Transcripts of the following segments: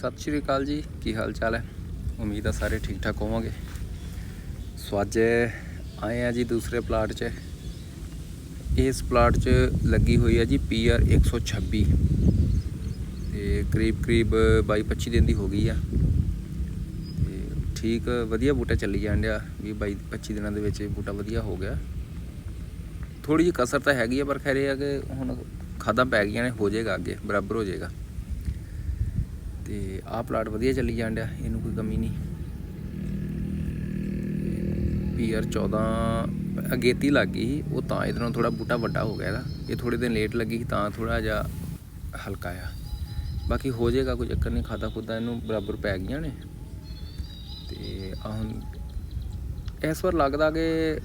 ਸਤਿ ਸ਼੍ਰੀ ਅਕਾਲ ਜੀ, ਕੀ ਹਾਲ ਚਾਲ ਹੈ? ਉਮੀਦ ਆ ਸਾਰੇ ਠੀਕ ਠਾਕ ਹੋਵੋਗੇ। ਸੋ ਅੱਜ ਆਏ ਆ ਜੀ ਦੂਸਰੇ ਪਲਾਟ 'ਚ। ਇਸ ਪਲਾਟ 'ਚ ਲੱਗੀ ਹੋਈ ਹੈ ਜੀ ਪੀਆਰ 126 ਤੇ ਕਰੀਬ ਕਰੀਬ 22 25 ਦਿਨ ਦੀ ਹੋ ਗਈ ਆ। ਤੇ ਠੀਕ ਵਧੀਆ ਬੂਟਾ ਚੱਲੀ ਜਾਣ ਡਿਆ, ਵੀ 22 25 ਦਿਨਾਂ ਦੇ ਵਿੱਚ ਬੂਟਾ ਵਧੀਆ ਹੋ ਗਿਆ। ਥੋੜੀ ਜਿਹੀ ਕਸਰ ਤਾਂ ਹੈਗੀ ਆ, ਪਰ ਖੈਰ ਇਹ ਆ ਕਿ ਹੁਣ ਖਾਦਾਂ ਪੈ ਗਈਆਂ ਨੇ, ਹੋ ਜਾਏਗਾ ਅੱਗੇ, ਬਰਾਬਰ ਹੋ ਜਾਏਗਾ। ਤੇ ਆਹ ਪਲਾਟ ਵਧੀਆ ਚੱਲੀ ਜਾਣ ਡਿਆ ਇਹਨੂੰ ਕੋਈ ਕਮੀ ਨਹੀਂ। ਪੀਆਰ 14 ਅਗੇਤੀ ਲੱਗ ਗਈ ਸੀ, ਉਹ ਤਾਂ ਇਹਦੇ ਨਾਲ ਥੋੜਾ ਬੂਟਾ ਵੱਡਾ ਹੋ ਗਿਆ ਇਹਦਾ। ਇਹ ਥੋੜੇ ਦਿਨ ਲੇਟ ਲੱਗੀ ਸੀ ਤਾਂ ਥੋੜਾ ਜਿਹਾ ਹਲਕਾ ਆ। ਬਾਕੀ ਹੋ ਜਾਏਗਾ ਕੋਈ ਚੱਕਰ ਨਹੀਂ ਖਾਦਾ ਖੁਦਾ ਇਹਨੂੰ ਬਰਾਬਰ ਪੈ ਗਈਆਂ ਨੇ। ਤੇ ਆ ਹੁਣ ਇਸ ਵਾਰ ਲੱਗਦਾ ਕਿ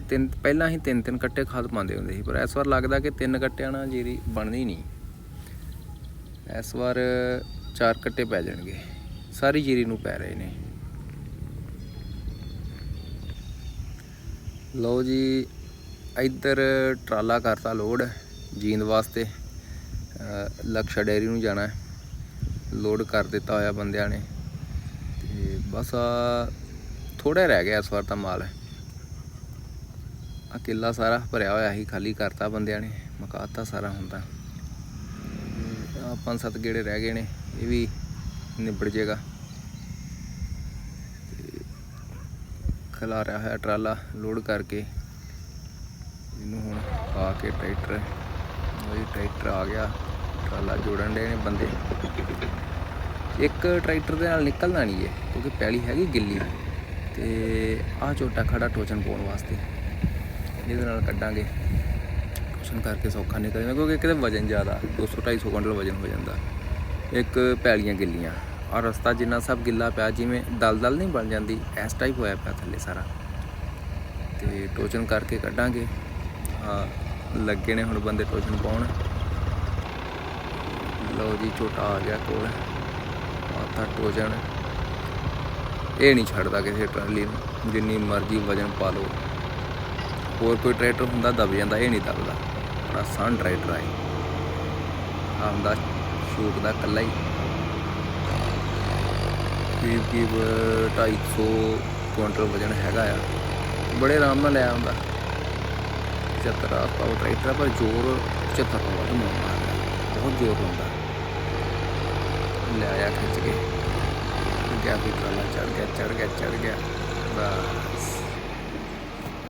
ਤਿੰਨ ਪਹਿਲਾਂ ਹੀ ਤਿੰਨ ਤਿੰਨ ਕੱਟੇ ਖਾਦ ਪਾਉਂਦੇ ਹੁੰਦੇ ਸੀ ਪਰ ਇਸ ਵਾਰ ਲੱਗਦਾ ਕਿ ਤਿੰਨ ਕੱਟਿਆਂ ਨਾਲ ਜੀਰੀ ਬਣਦੀ ਨਹੀਂ। ਇਸ ਵਾਰ ਚਾਰ ਕੱਟੇ ਪੈ ਜਾਣਗੇ। ਸਾਰੀ ਜੀਰੀ ਨੂੰ ਪੈ ਰਹੇ ਨੇ। ਲਓ ਜੀ, ਇੱਧਰ ਟਰਾਲਾ ਕਰਤਾ ਲੋਡ ਜੀਂਦ ਵਾਸਤੇ। ਲਕਸ਼ਾ ਡੈਰੀ ਨੂੰ ਜਾਣਾ ਹੈ। ਲੋਡ ਕਰ ਦਿੱਤਾ ਹੋਇਆ ਬੰਦਿਆਂ ਨੇ। ਤੇ ਬਸ ਆ ਥੋੜਾ ਰਹਿ ਗਿਆ ਇਸ ਵਾਰ ਤਾਂ ਮਾਲ। ਆ ਕਿੱਲਾ ਸਾਰਾ ਭਰਿਆ ਹੋਇਆ ਸੀ, ਖਾਲੀ ਕਰਤਾ ਬੰਦਿਆਂ ਨੇ, ਮਕਾਤਾ ਸਾਰਾ ਹੁੰਦਾ ਪੰਜ ਸੱਤ ਗੇੜੇ ਰਹਿ ਗਏ ਨੇ, ਇਹ ਵੀ ਨਿਬੜ ਜਾਏਗਾ। ਤੇ ਖਿਲਾਰਿਆ ਹੋਇਆ ਟਰਾਲਾ ਲੋਡ ਕਰਕੇ, ਇਹਨੂੰ ਹੁਣ ਪਾ ਕੇ ਟਰੈਕਟਰ, ਉਹ ਟਰੈਕਟਰ ਆ ਗਿਆ, ਟਰਾਲਾ ਜੋੜਨ ਦੇ ਨੇ ਬੰਦੇ। ਇੱਕ ਟਰੈਕਟਰ ਦੇ ਨਾਲ ਨਿਕਲਣਾ ਨਹੀਂ ਹੈ ਕਿਉਂਕਿ ਪੈਲੀ ਹੈਗੀ ਗਿੱਲੀ, ਤੇ ਆਹ ਝੋਟਾ ਖੜਾ ਟੋਚਨ ਪਾਉਣ ਵਾਸਤੇ, ਇਹਦੇ ਨਾਲ ਕੱਢਾਂਗੇ। ਟੋਚਨ ਕਰਕੇ ਸੌਖਾ ਨਹੀਂ ਜਾਂਦਾ, ਕਿਉਂਕਿ ਕਿਤੇ ਵਜਨ ਜ਼ਿਆਦਾ 200 250 ਕੁਇੰਟਲ ਵਜਨ ਹੋ ਜਾਂਦਾ। ਇੱਕ ਪੈਲੀਆਂ ਗਿੱਲੀਆਂ ਔਰ ਰਸਤਾ ਜਿੰਨਾ ਸਭ ਗਿੱਲਾ ਪਿਆ, ਜਿਵੇਂ ਦਲਦਲ ਨਹੀਂ ਬਣ ਜਾਂਦੀ, ਇਸ ਟਾਈਪ ਹੋਇਆ ਪਿਆ ਥੱਲੇ ਸਾਰਾ। ਤੇ ਟੋਚਨ ਕਰਕੇ ਕੱਢਾਂਗੇ। ਆ ਲੱਗੇ ਨੇ ਹੁਣ ਬੰਦੇ ਟੋਚਨ ਪਾਉਣ। ਲਓ ਜੀ, ਛੋਟਾ ਆ ਗਿਆ ਕੋਲ। ਆਤਾ ਟੋਚਨ। ਇਹ ਨਹੀਂ ਛੱਡਦਾ ਕਿਸੇ ਟਰਾਲੀ ਨੂੰ, ਜਿੰਨੀ ਮਰਜ਼ੀ ਵਜਨ ਪਾ ਲਓ। ਹੋਰ ਕੋਈ ਟਰੈਕਟਰ ਹੁੰਦਾ, ਦਬ ਜਾਂਦਾ, ਇਹ ਨਹੀਂ ਦਬਦਾ। ਬੜਾ ਸਾਨ ਟਰੈਕਟਰ ਆ ਇਹ। ਆਉਂਦਾ ਸ਼ੂਟ ਦਾ ਕੱਲਾ ਹੀ। ਕਰੀਬ ਕਰੀਬ 250 ਕੁਇੰਟਲ ਵਜਨ ਹੈਗਾ ਆ। ਬੜੇ ਆਰਾਮ ਨਾਲ ਲੈ ਆਉਂਦਾ। 75 ਪਾਵਰ ਟਰੈਕਟਰ ਪਰ ਜ਼ੋਰ 75 ਤੋਂ ਵੱਧ ਨਹੀਂ ਮਾਰਦਾ ਬਹੁਤ ਜ਼ੋਰ ਹੁੰਦਾ ਲੈ ਆਇਆ ਖਿੱਚ ਕੇ। ਗਿਆ ਵੀ ਟਰਾਲਾ ਚੜ ਗਿਆ ਚੜ ਗਿਆ ਚੜ ਗਿਆ। ਬਸ।